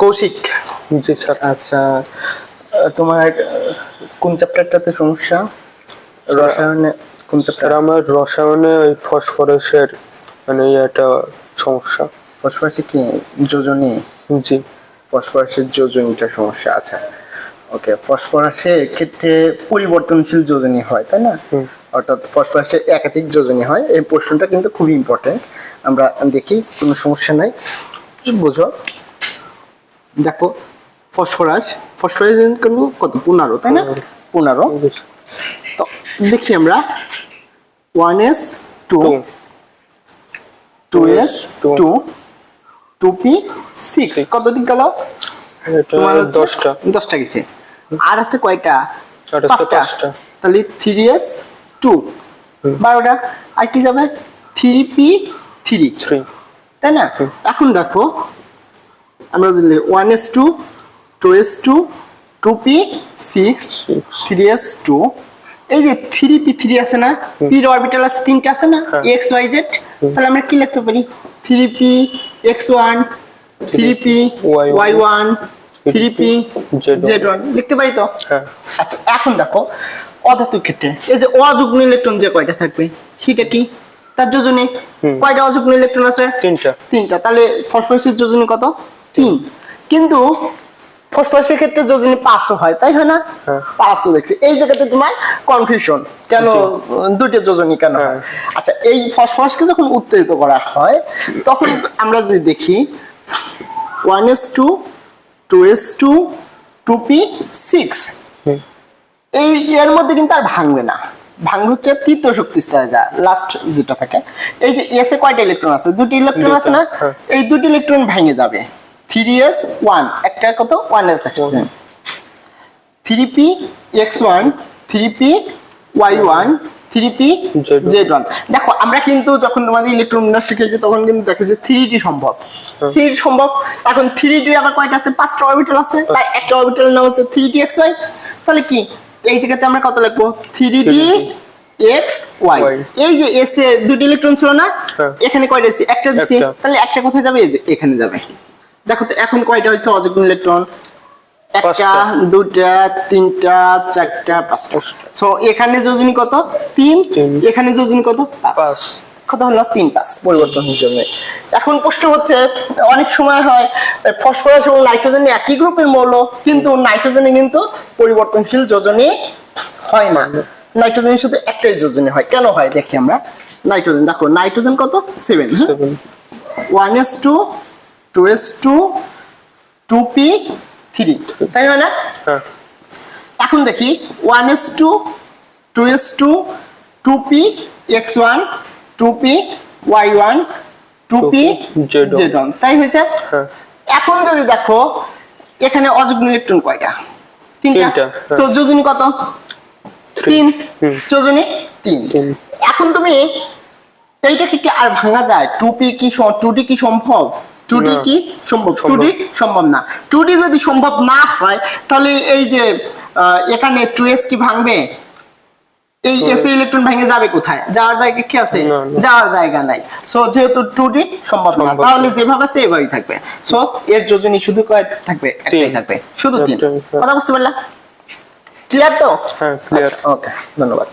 কৌশিক। জি sir. আচ্ছা তোমার কোন চ্যাপ্টারটাতে সমস্যা? রসায়নে কোন চ্যাপ্টার আমার রসায়নে ওই ফসফরাসের মানে একটা সমস্যা। ফসফরাসে কি? যোজনী? জি। ফসফরাসের যোজনীটা সমস্যা আচ্ছা। ওকে ফসফরাসের ক্ষেত্রে পরিবর্তনশীল যোজনী হয় তাই না? অর্থাৎ ফসফরাসের একাধিক যোজনী হয়। এই প্রশ্নটা কিন্তু খুবই ইম্পর্টেন্ট আমরা দেখি কোনো সমস্যা নাই। বোঝো। দেখো ফসফরাস ফসফরাস কিন্তু কত? পনেরো তাই না? পনেরো। তো দেখি আমরা। One S two two. Two S two. Two P six. কত দিক গেল? তোমার দশটা। দশটা গেছে। আর আছে কয়টা? পাঁচটা। তাহলে থ্রি এস টু। বারোটা। আর কি যাবে? Three p three. থ্রি। তাই না? এখন দেখো আমরা যদি one s two two s two two p six three s two এই যে থ্রি পি থ্রি আছে না? পির অরবিটাল আছে তিনটা আছে না। এক্স ওয়াই জেড তাহলে আমরা কি লিখতে পারি? Three p x one three p y one three p z one লিখতে পারি তো? হ্যাঁ। আচ্ছা এখন দেখো অধাতুর ক্ষেত্রে এই যে অযুগ্ম ইলেকট্রন যে কয়টা থাকবে সেটা কি? তার যোজনী? কয়টা অযুগ্ম ইলেকট্রন আছে? তিনটা। তিনটা। তাহলে ফসফরাসের যোজনী কত? তিন কিন্তু ফসফরাসের ক্ষেত্রে যোজনী পাঁচশো হয় তাই হয় না? হ্যাঁ। পাঁচশো দেখছি। এই জায়গাতে তোমার কনফিউশন কেন? দুটো যোজনী কেন? হ্যাঁ। আচ্ছা এই ফসফরাসকে যখন উত্তেজিত করা হয় তখন আমরা যদি দেখি one s two two s two two p six. এই এর মধ্যে কিন্তু আর ভাঙবে না। ভাঙবে হচ্ছে তৃতীয় শক্তি স্তরে লাস্ট যেটা থাকে। এই যে এসে কয়টা ইলেকট্রন আছে? দুটি ইলেকট্রন আছে না? হ্যাঁ। এই দুটি ইলেকট্রন ভেঙে যাবে। থ্রি এস ওয়ান একটা কত? ওয়ান এস আসছে three p x one three p y one three p z one দেখো আমরা কিন্তু যখন তোমাদের ইলেকট্রন বিন্যাস শিখেছি তখন কিন্তু দেখো যে থ্রি ডি সম্ভব। হ্যাঁ। থ্রি ডি সম্ভব। এখন থ্রি ডি আবার কয়টা আছে? পাঁচটা অরবিটাল আছে। তাই একটা অরবিটালের নাম হচ্ছে থ্রি ডি এক্স ওয়াই তাহলে কি? এই জায়গাতে আমরা কত লিখব? Three d x y. এই যে এস এ দুটি ইলেকট্রন ছিল না? হ্যাঁ। এখানে কয়টা আছে? একটা দিচ্ছি। তাহলে একটা কোথায় যাবে? এই যে এখানে যাবে। দেখো তো এখন কয়টা হচ্ছে অযুগ্ম ইলেকট্রন। একটা দুটা তিনটা চারটা পাঁচটা। সো এখানে যোজনী কত? তিন। এখানে যোজনী কত? পাঁচ। পাঁচ। হলো? তিন পাঁচ। পরিবর্তনের জন্য। এখন প্রশ্ন হচ্ছে অনেক সময় হয় ফসফরাস এবং নাইট্রোজেন একই গ্রুপের মৌল কিন্তু নাইট্রোজেনে কিন্তু পরিবর্তনশীল যোজনী হয় না। নাইট্রোজেন শুধু একটাই যোজনী হয়। কেন হয়? দেখি আমরা। নাইট্রোজেন। দেখো নাইট্রোজেন কত? Seven. One s two two s two two p three তাই না? হ্যাঁ। এখন দেখি one s two two s two two p x one two p y one two p Z1 z one তাই হয়েছে? হ্যাঁ। এখন যদি দেখো এখানে অযুগ্ম ইলেকট্রন কয়টা? তিনটা। তিনটা, হ্যাঁ। তো যোজনী কত? তিন। যোজনী? তিন। তিন। এখন তুমি এইটাকে কি আর ভাঙা যায়? টু পি কি টু ডি কি সম্ভব? টু ডি কি সম্ভব? টু সম্ভব। না। টু ডি যদি সম্ভব না হয় তাহলে এই যে এখানে টু এস কি ভাঙবে? এই এস ইলেকট্রন ভেঙে যাবে কোথায়? যাওয়ার জায়গা কি আছে। যাওয়ার জায়গা নাই। সো যেহেতু টু ডি সম্ভব না তাহলে যেভাবে আছে এভাবেই থাকবে। সো এর যোজনী শুধু কয় থাকবে? একটাই থাকবে। শুধু তিন। হ্যাঁ। কথা বুঝতে পারলা? ক্লিয়ার তো? হ্যাঁ, clear। ওকে ধন্যবাদ।